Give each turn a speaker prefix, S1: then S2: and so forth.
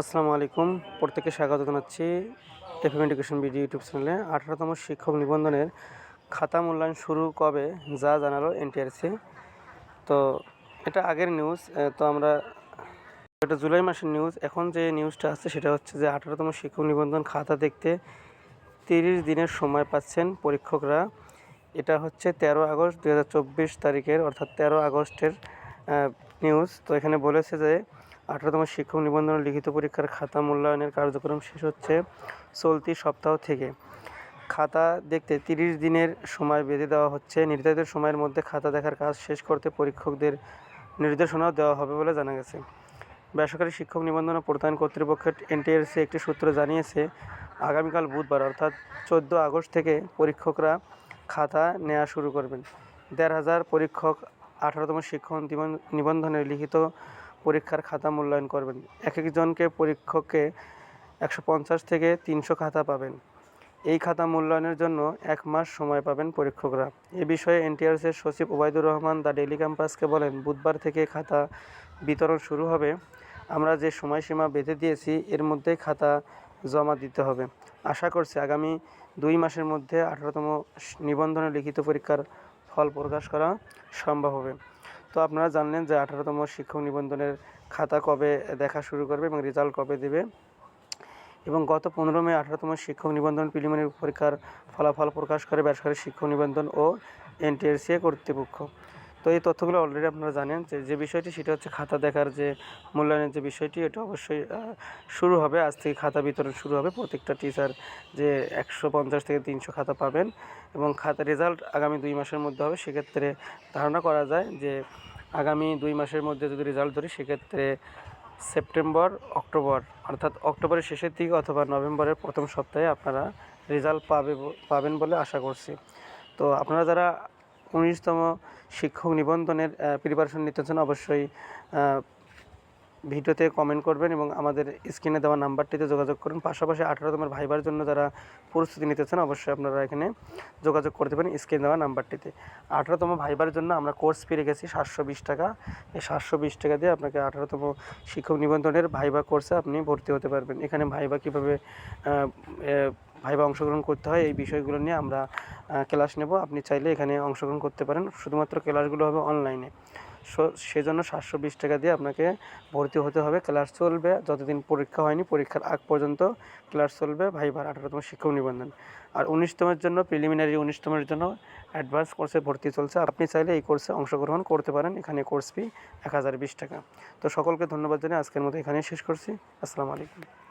S1: আসসালামু আলাইকুম। প্রত্যেককে স্বাগত জানাচ্ছি এফএম এডুকেশন বিডি ইউটিউব চ্যানেলে আঠারোতম শিক্ষক নিবন্ধনের খাতা মূল্যায়ন শুরু কবে যা জানালো এনটিআরসি তো এটা আগের নিউজ তো আমরা এটা জুলাই মাসের নিউজ এখন যে নিউজটা আছে সেটা হচ্ছে যে আঠারোতম শিক্ষক নিবন্ধন খাতা দেখতে তিরিশ দিনের সময় পাচ্ছেন পরীক্ষকরা। এটা হচ্ছে তেরো আগস্ট দু হাজার চব্বিশ তারিখের, অর্থাৎ তেরো আগস্টের নিউজ তো এখানে বলেছে যে আঠারোতম শিক্ষক নিবন্ধন লিখিত পরীক্ষার খাতা মূল্যায়নের কার্যক্রম শেষ হচ্ছে চলতি সপ্তাহ থেকে। খাতা দেখতে তিরিশ দিনের সময় বেঁধে দেওয়া হচ্ছে। নির্ধারিত সময়ের মধ্যে খাতা দেখার কাজ শেষ করতে পরীক্ষকদের নির্দেশনাও দেওয়া হবে বলে জানা গেছে। বেসরকারি শিক্ষক নিবন্ধন প্রত্যয়ন কর্তৃপক্ষের এনটিএসসি একটি সূত্র জানিয়েছে, আগামীকাল বুধবার অর্থাৎ চোদ্দ আগস্ট থেকে পরীক্ষকরা খাতা নেওয়া শুরু করবেন। দেড় হাজার পরীক্ষক আঠারোতম শিক্ষক নিবন্ধনের লিখিত পরীক্ষার খাতা মূল্যায়ন করবেন। এক একজনকে পরীক্ষককে একশো পঞ্চাশ থেকে তিনশো খাতা পাবেন। এই খাতা মূল্যায়নের জন্য এক মাস সময় পাবেন পরীক্ষকরা। এ বিষয়ে এনটিআরসির সচিব ওবায়দুর রহমান দ্য ডেলি ক্যাম্পাসকে বলেন, বুধবার থেকে খাতা বিতরণ শুরু হবে। আমরা যে সময়সীমা বেঁধে দিয়েছি, এর মধ্যেই খাতা জমা দিতে হবে। আশা করছি আগামী দুই মাসের মধ্যে আঠারোতম নিবন্ধনের লিখিত পরীক্ষার ফল প্রকাশ করা সম্ভব হবে। তো আপনারা জানলেন যে আঠারোতম শিক্ষক নিবন্ধনের খাতা কবে দেখা শুরু করবে এবং রেজাল্ট কবে দেবে। এবং গত পনেরো মে আঠারোতম শিক্ষক নিবন্ধন প্রিলিমিনারি পরীক্ষার ফলাফল প্রকাশ করে বেসরকারি শিক্ষক নিবন্ধন ও এনটিএসসিএ কর্তৃপক্ষ। তো এই তথ্যগুলো অলরেডি আপনারা জানেন যে যে বিষয়টি সেটা হচ্ছে খাতা দেখার যে মূল্যায়নের যে বিষয়টি, এটা অবশ্যই শুরু হবে, আজ থেকে খাতা বিতরণ শুরু হবে। প্রত্যেকটা টিচার যে একশো পঞ্চাশ থেকে তিনশো খাতা পাবেন এবং খাতা রেজাল্ট আগামী দুই মাসের মধ্যে হবে। সেক্ষেত্রে ধারণা করা যায় যে, আগামী দুই মাসের মধ্যে যদি রেজাল্ট ধরি, সেক্ষেত্রে সেপ্টেম্বর, অক্টোবর, অর্থাৎ অক্টোবরের শেষের দিকে অথবা নভেম্বরের প্রথম সপ্তাহে আপনারা রেজাল্ট পাবে পাবেন বলে আশা করছি। তো আপনারা যারা উনিশতম শিক্ষক নিবন্ধনের প্রিপারেশন নিতে চান অবশ্যই ভিডিওতে কমেন্ট করবেন এবং আমাদের স্ক্রিনে দেওয়া নাম্বারটিতে যোগাযোগ করুন। পাশাপাশি আঠারোতমের ভাইবার জন্য যারা প্রস্তুতি নিতে চান অবশ্যই আপনারা এখানে যোগাযোগ করতে পারেন স্ক্রিনে দেওয়া নাম্বারটিতে আঠারোতম ভাইবার জন্য আমরা কোর্স ফি রেখেছি সাতশো বিশ টাকা। এই সাতশো বিশ টাকা দিয়ে আপনাকে আঠারোতম শিক্ষক নিবন্ধনের ভাইবা কোর্সে আপনি ভর্তি হতে পারবেন। এখানে ভাইবা কীভাবে ভাইবা অংশগ্রহণ করতে হয়, এই বিষয়গুলো নিয়ে আমরা ক্লাস নেব। আপনি চাইলে এখানে অংশগ্রহণ করতে পারেন। শুধুমাত্র ক্লাসগুলো হবে অনলাইনে সেজন্য সাতশো বিশ টাকা দিয়ে আপনাকে ভর্তি হতে হবে। ক্লাস চলবে, যতদিন পরীক্ষা হয়নি, পরীক্ষার আগ পর্যন্ত ক্লাস চলবে। ভাইবার আঠারোতম শিক্ষক নিবন্ধন। আর উনিশতমের জন্য প্রিলিমিনারি উনিশতমের জন্য অ্যাডভান্স কোর্সে ভর্তি চলছে। আপনি চাইলে এই কোর্সে অংশগ্রহণ করতে পারেন। এখানে কোর্স ফি এক হাজার বিশ টাকা। তো সকলকে ধন্যবাদ জানিয়ে আজকের মতো এখানেই শেষ করছি। আসসালামু আলাইকুম।